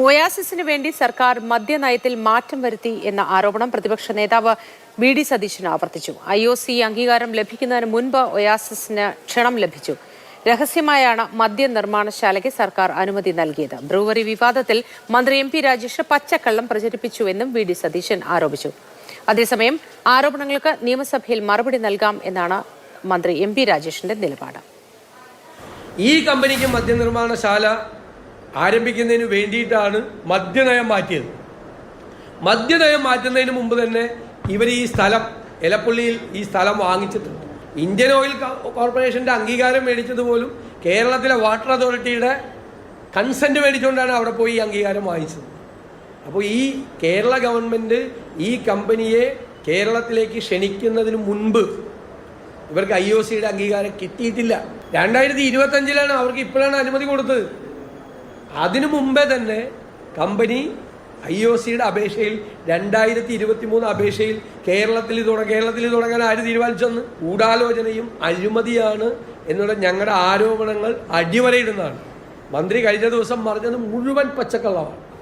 ഒയാസിസിന് വേണ്ടി സർക്കാർ മദ്യനയത്തിൽ മാറ്റം വരുത്തി എന്ന ആരോപണം പ്രതിപക്ഷ നേതാവ് വി ഡി സതീശൻ ആവർത്തിച്ചു. ഐ ഒ സി അംഗീകാരം ലഭിക്കുന്നതിന് മുൻപ് ഒയാസിസിന് ക്ഷണം ലഭിച്ചു. രഹസ്യമായാണ് മദ്യ നിർമ്മാണശാലയ്ക്ക് സർക്കാർ അനുമതി നൽകിയത്. ബ്രൂവറി വിവാദത്തിൽ മന്ത്രി എം പി രാജേഷ് പച്ചക്കള്ളം പ്രചരിപ്പിച്ചുവെന്നും വി ഡി സതീശൻ ആരോപിച്ചു. അതേസമയം ആരോപണങ്ങൾക്ക് നിയമസഭയിൽ മറുപടി നൽകാം എന്നാണ് മന്ത്രി എം പി രാജേഷിന്റെ നിലപാട്. ഈ കമ്പനിക്ക് മദ്യനിർമ്മാണശാല ആരംഭിക്കുന്നതിന് വേണ്ടിയിട്ടാണ് മദ്യനയം മാറ്റിയത്. മദ്യനയം മാറ്റുന്നതിന് മുമ്പ് തന്നെ ഇവർ ഈ സ്ഥലം എലപ്പള്ളിയിൽ ഈ സ്ഥലം വാങ്ങിച്ചിട്ടുണ്ട്. ഇന്ത്യൻ ഓയിൽ കോർപ്പറേഷന്റെ അംഗീകാരം മേടിച്ചത് പോലും കേരളത്തിലെ വാട്ടർ അതോറിറ്റിയുടെ കൺസെന്റ് മേടിച്ചുകൊണ്ടാണ് അവിടെ പോയി ഈ അംഗീകാരം വാങ്ങിച്ചത്. അപ്പോൾ ഈ കേരള ഗവൺമെന്റ് ഈ കമ്പനിയെ കേരളത്തിലേക്ക് ക്ഷണിക്കുന്നതിന് മുൻപ് ഇവർക്ക് ഐ ഒ സിയുടെ അംഗീകാരം കിട്ടിയിട്ടില്ല. രണ്ടായിരത്തി ഇരുപത്തഞ്ചിലാണ് അവർക്ക് ഇപ്പോഴാണ് അനുമതി കൊടുത്തത്. അതിനു മുമ്പേ തന്നെ കമ്പനി ഐ ഒ സിയുടെ അപേക്ഷയിൽ രണ്ടായിരത്തി ഇരുപത്തി മൂന്ന് അപേക്ഷയിൽ കേരളത്തിൽ തുടങ്ങി കേരളത്തിൽ തുടങ്ങാൻ ആര് തീരുമാനിച്ചെന്ന് ഗൂഢാലോചനയും അഴിമതിയാണ് എന്നുള്ള ഞങ്ങളുടെ ആരോപണങ്ങൾ അടിവരയിടുന്നതാണ്. മന്ത്രി കഴിഞ്ഞ ദിവസം പറഞ്ഞത് മുഴുവൻ പച്ചക്കള്ളമാണ്.